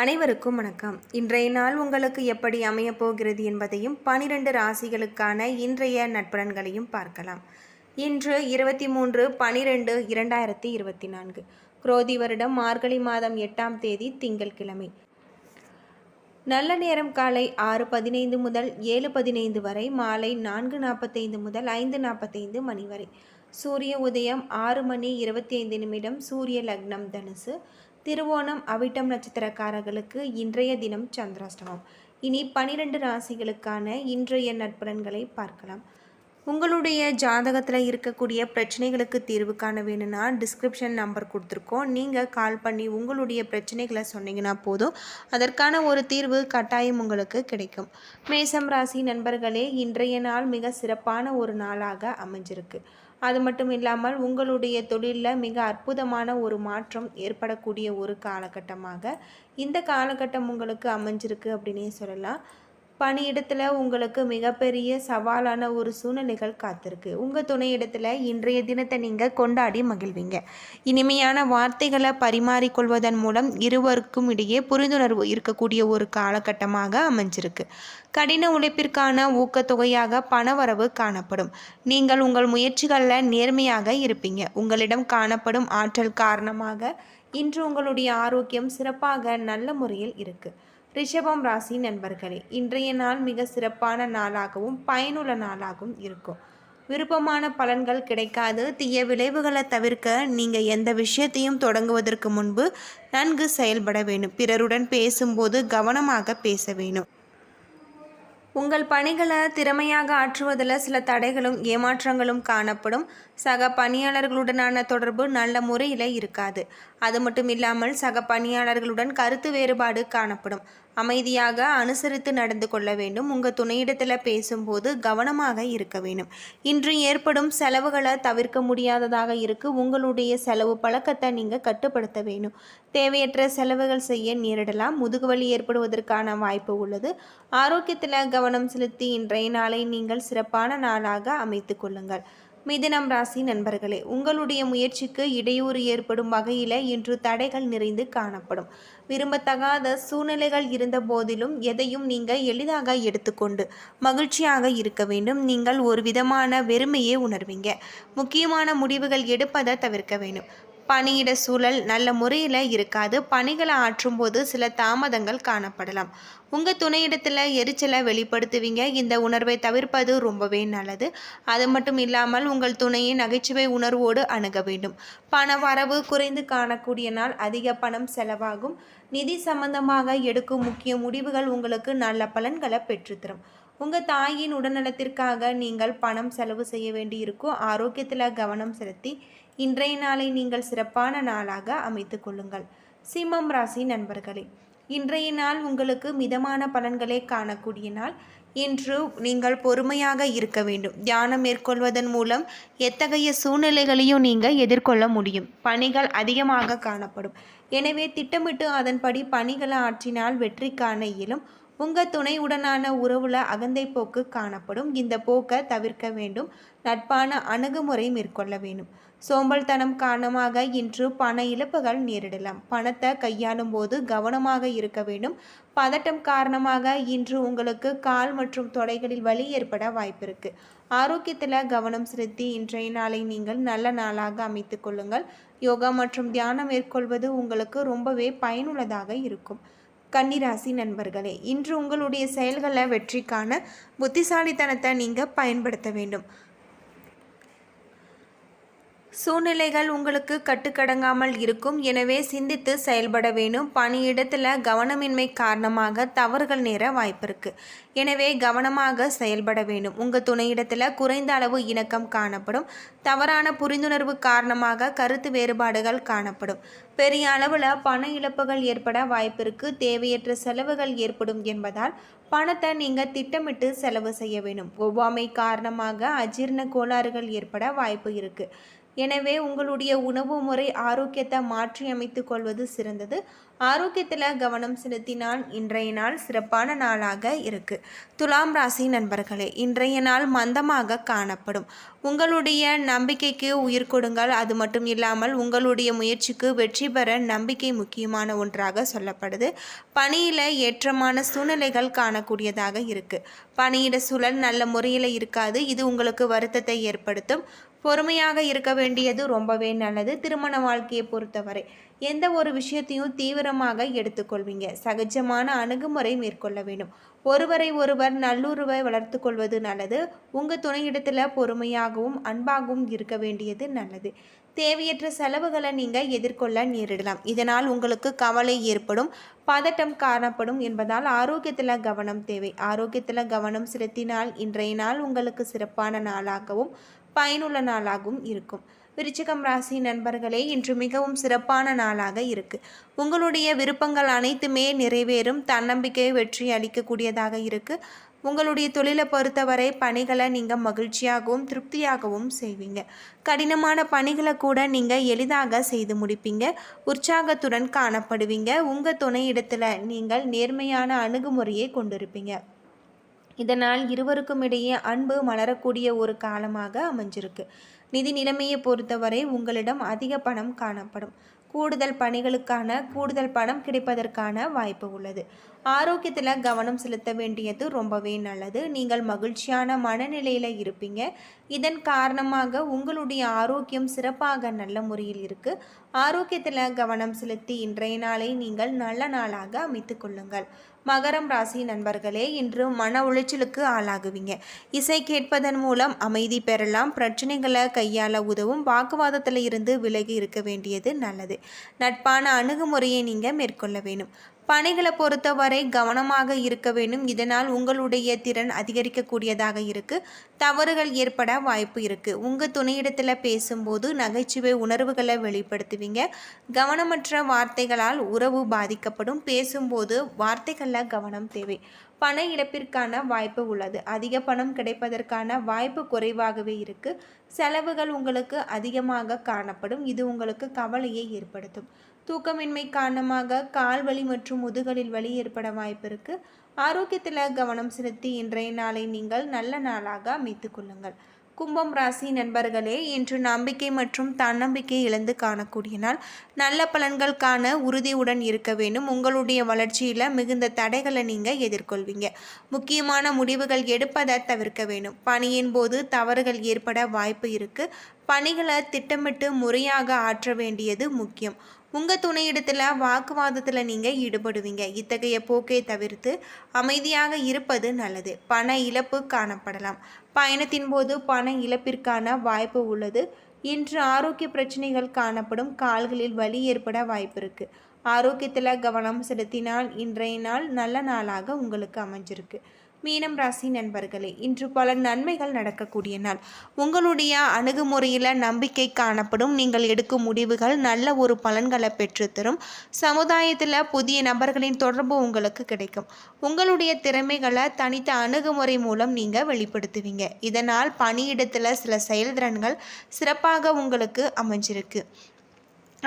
அனைவருக்கும் வணக்கம். இன்றைய நாள் உங்களுக்கு எப்படி அமையப் போகிறது என்பதையும் பனிரெண்டு ராசிகளுக்கான இன்றைய நட்பலன்களையும் பார்க்கலாம். இன்று இருபத்தி மூன்று பனிரெண்டு இரண்டாயிரத்தி இருபத்தி நான்கு. குரோதி வருடம் மார்கழி மாதம் எட்டாம் தேதி திங்கட்கிழமை நல்ல நேரம் காலை ஆறு பதினைந்து முதல் ஏழு பதினைந்து வரை மாலை நான்கு நாற்பத்தைந்து முதல் ஐந்து நாற்பத்தைந்து மணி வரை. சூரிய உதயம் ஆறு மணி இருபத்தி ஐந்து நிமிடம் சூரிய லக்னம் தனுசு. திருவோணம் அவிட்டம் நட்சத்திரக்காரர்களுக்கு இன்றைய தினம் சந்திராஷ்டமம். இனி பனிரெண்டு ராசிகளுக்கான இன்றைய நட்பலன்களை பார்க்கலாம். உங்களுடைய ஜாதகத்தில் இருக்கக்கூடிய பிரச்சனைகளுக்கு தீர்வு காண வேணும்னா டிஸ்கிரிப்ஷன் நம்பர் கொடுத்துருக்கோம். நீங்கள் கால் பண்ணி உங்களுடைய பிரச்சனைகளை சொன்னீங்கன்னா போதும். அதற்கான ஒரு தீர்வு கட்டாயம் உங்களுக்கு கிடைக்கும். மேசம் ராசி நண்பர்களே இன்றைய நாள் மிக சிறப்பான ஒரு நாளாக அமைஞ்சிருக்கு. அது மட்டும் இல்லாமல் உங்களுடைய தொழிலில் மிக அற்புதமான ஒரு மாற்றம் ஏற்படக்கூடிய ஒரு காலகட்டமாக இந்த காலகட்டம் உங்களுக்கு அமைஞ்சிருக்கு அப்படின்னே சொல்லலாம். பணியிடத்தில் உங்களுக்கு மிகப்பெரிய சவாலான ஒரு சூழ்நிலைகள் காத்திருக்கு. உங்கள் துணையிடத்தில் இன்றைய தினத்தை நீங்கள் கொண்டாடி மகிழ்வீங்க. இனிமையான வார்த்தைகளை பரிமாறிக்கொள்வதன் மூலம் இருவருக்கும் இடையே புரிந்துணர்வு இருக்கக்கூடிய ஒரு காலகட்டமாக அமைஞ்சிருக்கு. கடின உழைப்பிற்கான ஊக்கத்தொகையாக பணவரவு காணப்படும். நீங்கள் உங்கள் முயற்சிகளில் நேர்மையாக இருப்பீங்க. உங்களிடம் காணப்படும் ஆற்றல் காரணமாக இன்று உங்களுடைய ஆரோக்கியம் சிறப்பாக நல்ல முறையில் இருக்குது ரிஷபம் ராசி நண்பர்களே இன்றைய நாள் மிக சிறப்பான நாளாகவும் பயனுள்ள நாளாகவும் இருக்கும். விருப்பமான பலன்கள் கிடைக்காது. தீய விளைவுகளை தவிர்க்க நீங்கள் எந்த விஷயத்தையும் தொடங்குவதற்கு முன்பு நன்கு செயல்பட வேண்டும். பிறருடன் பேசும்போது கவனமாக பேச வேணும் உங்கள் பணிகளை திறமையாக ஆற்றுவதில் சில தடைகளும் ஏமாற்றங்களும் காணப்படும். சக பணியாளர்களுடனான தொடர்பு நல்ல முறையில் இருக்காது. அது மட்டும் இல்லாமல் சக பணியாளர்களுடன் கருத்து வேறுபாடு காணப்படும். அமைதியாக அனுசரித்து நடந்து கொள்ள வேண்டும். உங்கள் துணையிடத்தில் பேசும்போது கவனமாக இருக்க வேண்டும். இன்று ஏற்படும் செலவுகளை தவிர்க்க முடியாததாக இருக்கு. உங்களுடைய செலவு பழக்கத்தை நீங்கள் கட்டுப்படுத்த வேண்டும். தேவையற்ற செலவுகள் செய்ய நேரிடலாம். முதுகுவலி ஏற்படுவதற்கான வாய்ப்பு உள்ளது. ஆரோக்கியத்தில் கவனம் செலுத்தி இன்றைய நாளை நீங்கள் சிறப்பான நாளாக அமைத்து கொள்ளுங்கள். மிதுனம் ராசி நண்பர்களே உங்களுடைய முயற்சிக்கு இடையூறு ஏற்படும் வகையில் இன்று தடைகள் நிறைந்து காணப்படும். விரும்பத்தகாத சூழ்நிலைகள் இருந்த போதிலும் எதையும் நீங்கள் எளிதாக எடுத்துக்கொண்டு மகிழ்ச்சியாக இருக்க வேண்டும். நீங்கள் ஒரு விதமான வெறுமையே உணர்வீங்க. முக்கியமான முடிவுகள் எடுப்பதை தவிர்க்க வேண்டும். பணியிட சூழல் நல்ல முறையில் இருக்காது. பணிகளை ஆற்றும்போது சில தாமதங்கள் காணப்படலாம். உங்கள் துணையிடத்தில் எரிச்சலை வெளிப்படுத்துவீங்க. இந்த உணர்வை தவிர்ப்பது ரொம்பவே நல்லது. அது மட்டும் இல்லாமல் உங்கள் துணையை நகைச்சுவை உணர்வோடு அணுக வேண்டும். பண வரவு குறைந்து காணக்கூடிய நாள் அதிக பணம் செலவாகும். நிதி சம்பந்தமாக எடுக்கும் முக்கிய முடிவுகள் உங்களுக்கு நல்ல பலன்களை பெற்றுத்தரும். உங்கள் தாயின் உடல்நலத்திற்காக நீங்கள் பணம் செலவு செய்ய வேண்டியிருக்கும். ஆரோக்கியத்தில் கவனம் செலுத்தி இன்றைய நாளை நீங்கள் சிறப்பான நாளாக அமைத்து கொள்ளுங்கள். சிம்மம் ராசி நண்பர்களே இன்றைய நாள் உங்களுக்கு மிதமான பலன்களை காணக்கூடிய நாள். இன்று நீங்கள் பொறுமையாக இருக்க வேண்டும். தியானம் மேற்கொள்வதன் மூலம் எத்தகைய சூழ்நிலைகளையும் நீங்கள் எதிர்கொள்ள முடியும். பணிகள் அதிகமாக காணப்படும். எனவே திட்டமிட்டு அதன்படி பணிகளை ஆற்றினால் வெற்றி காண இயலும். உங்கள் துணையுடனான உறவுல அகந்தை போக்கு காணப்படும். இந்த போக்கை தவிர்க்க வேண்டும். நட்பான அணுகுமுறை மேற்கொள்ள வேண்டும். சோம்பல்தனம் காரணமாக இன்று பண இழப்புகள் நேரிடலாம். பணத்தை கையாளும் போது கவனமாக இருக்க வேண்டும். பதட்டம் காரணமாக இன்று உங்களுக்கு கால் மற்றும் தொடைகளில் வலி ஏற்பட வாய்ப்பிருக்கு ஆரோக்கியத்தில் கவனம் செலுத்தி இன்றைய நாளை நீங்கள் நல்ல நாளாக அமைத்து கொள்ளுங்கள். யோகா மற்றும் தியானம் மேற்கொள்வது உங்களுக்கு ரொம்பவே பயனுள்ளதாக இருக்கும். கன்னிராசி நண்பர்களே இன்று உங்களுடைய செயல்களை வெற்றிக்கான புத்திசாலித்தனத்தை நீங்கள் பயன்படுத்த வேண்டும். சூழ்நிலைகள் உங்களுக்கு கட்டுக்கடங்காமல் இருக்கும். எனவே சிந்தித்து செயல்பட வேணும் பணியிடத்தில் கவனமின்மை காரணமாக தவறுகள் நேர வாய்ப்பு எனவே கவனமாக செயல்பட வேண்டும். உங்கள் துணையிடத்தில் குறைந்த அளவு இணக்கம் காணப்படும். தவறான புரிந்துணர்வு காரணமாக கருத்து வேறுபாடுகள் காணப்படும். பெரிய அளவில் பண இழப்புகள் ஏற்பட வாய்ப்பிற்கு தேவையற்ற செலவுகள் ஏற்படும் என்பதால் பணத்தை நீங்கள் திட்டமிட்டு செலவு செய்ய வேண்டும். ஒவ்வாமை காரணமாக அஜீர்ண கோளாறுகள் ஏற்பட வாய்ப்பு இருக்குது எனவே உங்களுடைய உணவு முறை ஆரோக்கியத்தை மாற்றி கொள்வது சிறந்தது. ஆரோக்கியத்தில் கவனம் செலுத்தினால் இன்றைய நாள் சிறப்பான நாளாக இருக்கு. துலாம் ராசி நண்பர்களே இன்றைய நாள் மந்தமாக காணப்படும். உங்களுடைய நம்பிக்கைக்கு உயிர் கொடுங்கள். அது மட்டும் இல்லாமல் உங்களுடைய முயற்சிக்கு வெற்றி பெற நம்பிக்கை முக்கியமான ஒன்றாக சொல்லப்படுது. பணியில் ஏற்றமான சூழ்நிலைகள் காணக்கூடியதாக இருக்கு. பணியிட சூழல் நல்ல முறையில் இருக்காது. இது உங்களுக்கு வருத்தத்தை ஏற்படுத்தும். பொறுமையாக இருக்க வேண்டியது ரொம்பவே நல்லது. திருமண வாழ்க்கையை பொறுத்தவரை எந்த ஒரு விஷயத்தையும் தீவிரமாக எடுத்துக்கொள்வீங்க. சகஜமான அணுகுமுறை மேற்கொள்ள வேண்டும். ஒருவரை ஒருவர் நல்லுறவை வளர்த்து கொள்வது நல்லது. உங்கள் துணையிடத்தில் பொறுமையாகவும் அன்பாகவும் இருக்க வேண்டியது நல்லது. தேவையற்ற செலவுகளை நீங்கள் எதிர்கொள்ள நேரிடலாம். இதனால் உங்களுக்கு கவலை ஏற்படும் பதட்டம் காணப்படும் என்பதால் ஆரோக்கியத்தில் கவனம் தேவை. ஆரோக்கியத்தில் கவனம் செலுத்தினால் இன்றைய நாள் உங்களுக்கு சிறப்பான நாளாகவும் பயனுள்ள நாளாகவும் இருக்கும். விருச்சிகம் ராசி நண்பர்களே இன்று மிகவும் சிறப்பான நாளாக இருக்கு. உங்களுடைய விருப்பங்கள் அனைத்துமே நிறைவேறும். தன்னம்பிக்கையை வெற்றி அளிக்கக்கூடியதாக இருக்கு. உங்களுடைய தொழிலை பொறுத்தவரை பணிகளை நீங்கள் மகிழ்ச்சியாகவும் திருப்தியாகவும் செய்வீங்க. கடினமான பணிகளை கூட நீங்கள் எளிதாக செய்து முடிப்பீங்க. உற்சாகத்துடன் காணப்படுவீங்க. உங்கள் துணை இடத்துல நீங்கள் நேர்மையான அணுகுமுறையை கொண்டிருப்பீங்க. இதனால் இருவருக்கும் இடையே அன்பு மலரக்கூடிய ஒரு காலமாக அமைஞ்சிருக்கு. நிதி நிலைமையை பொறுத்தவரை உங்களிடம் அதிக பணம் காணப்படும். கூடுதல் பணிகளுக்கான கூடுதல் பணம் கிடைப்பதற்கான வாய்ப்பு உள்ளது. ஆரோக்கியத்தில் கவனம் செலுத்த வேண்டியது ரொம்பவே நல்லது. நீங்கள் மகிழ்ச்சியான மனநிலையில் இருப்பீங்க. இதன் காரணமாக உங்களுடைய ஆரோக்கியம் சிறப்பாக நல்ல முறையில் இருக்குது ஆரோக்கியத்தில் கவனம் செலுத்தி இன்றைய நாளை நீங்கள் நல்ல நாளாக அமைத்து கொள்ளுங்கள். மகரம் ராசி நண்பர்களே இன்று மன உளைச்சலுக்கு ஆளாகுவீங்க. இசை கேட்பதன் மூலம் அமைதி பெறலாம். பிரச்சனைகளை கையாள உதவும். வாக்குவாதத்தில் இருந்து விலகி இருக்க வேண்டியது நல்லது. நட்பான அணுகுமுறையை நீங்கள் மேற்கொள்ள வேணும் பணிகளை பொறுத்தவரை கவனமாக இருக்க வேண்டும். இதனால் உங்களுடைய திறன் அதிகரிக்கக்கூடியதாக இருக்குது தவறுகள் ஏற்பட வாய்ப்பு இருக்குது உங்கள் துணையிடத்தில் பேசும்போது நகைச்சுவை உணர்வுகளை வெளிப்படுத்துவீங்க. கவனமற்ற வார்த்தைகளால் உறவு பாதிக்கப்படும். பேசும்போது வார்த்தைகளில் கவனம் தேவை. பண இழப்பிற்கான வாய்ப்பு உள்ளது. அதிக பணம் கிடைப்பதற்கான வாய்ப்பு குறைவாகவே இருக்குது செலவுகள் உங்களுக்கு அதிகமாக காணப்படும். இது உங்களுக்கு கவலையை ஏற்படுத்தும். தூக்கமின்மை காரணமாக கால் வலி மற்றும் முதுகலில் வலி ஏற்பட வாய்ப்பிருக்கு ஆரோக்கியத்தில் கவனம் செலுத்தி இன்றைய நாளை நீங்கள் நல்ல நாளாக அமைத்து கொள்ளுங்கள். கும்பம் ராசி நண்பர்களே இன்று நம்பிக்கை மற்றும் தன்னம்பிக்கை இழந்து காணக்கூடிய நாள். நல்ல பலன்கள் காண உறுதியுடன் இருக்க வேண்டும். உங்களுடைய வளர்ச்சியில் மிகுந்த தடைகளை நீங்கள் எதிர்கொள்வீங்க. முக்கியமான முடிவுகள் எடுப்பதை தவிர்க்க வேண்டும். பணியின் போது தவறுகள் ஏற்பட வாய்ப்பு இருக்குது பணிகளை திட்டமிட்டு முறையாக ஆற்ற வேண்டியது முக்கியம். உங்கள் துணையிடத்தில் வாக்குவாதத்தில் நீங்கள் ஈடுபடுவீங்க. இத்தகைய போக்கை தவிர்த்து அமைதியாக இருப்பது நல்லது. பண இழப்பு காணப்படலாம். பயணத்தின் போது பண இழப்பிற்கான வாய்ப்பு உள்ளது. இன்று ஆரோக்கிய பிரச்சனைகள் காணப்படும். கால்களில் வலி ஏற்பட வாய்ப்பு இருக்குது ஆரோக்கியத்தில் கவனம் செலுத்தினால் இன்றைய நாள் நல்ல நாளாக உங்களுக்கு அமைஞ்சிருக்கு. மீனம் ராசி நண்பர்களே இன்று பல நன்மைகள் நடக்கக்கூடிய நாள். உங்களுடைய அணுகுமுறையில் நம்பிக்கை காணப்படும். நீங்கள் எடுக்கும் முடிவுகள் நல்ல ஒரு பலன்களை பெற்றுத்தரும். சமுதாயத்தில் புதிய நபர்களின் தொடர்பு உங்களுக்கு கிடைக்கும். உங்களுடைய திறமைகளை தனித்த அணுகுமுறை மூலம் நீங்கள் வெளிப்படுத்துவீங்க. இதனால் பணியிடத்தில் சில செயல்திறன்கள் சிறப்பாக உங்களுக்கு அமைஞ்சிருக்கு.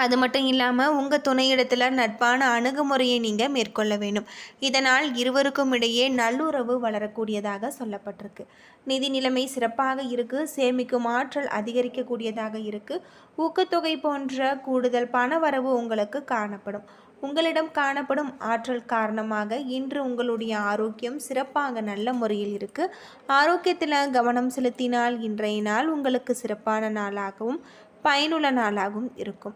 அது மட்டும் இல்லாமல் உங்கள் துணையிடத்தில் நட்பான அணுகுமுறையை நீங்கள் மேற்கொள்ள வேண்டும். இதனால் இருவருக்கும் இடையே நல்லுறவு வளரக்கூடியதாக சொல்லப்பட்டிருக்கு. நிதி நிலைமை சிறப்பாக இருக்குது சேமிக்கும் ஆற்றல் அதிகரிக்கக்கூடியதாக இருக்குது ஊக்கத்தொகை போன்ற கூடுதல் பண வரவு உங்களுக்கு காணப்படும். உங்களிடம் காணப்படும் ஆற்றல் காரணமாக இன்று உங்களுடைய ஆரோக்கியம் சிறப்பாக நல்ல முறையில் இருக்குது ஆரோக்கியத்தில் கவனம் செலுத்தினால் இன்றைய நாள் உங்களுக்கு சிறப்பான நாளாகவும் பயனுள்ள நாளாகவும் இருக்கும்.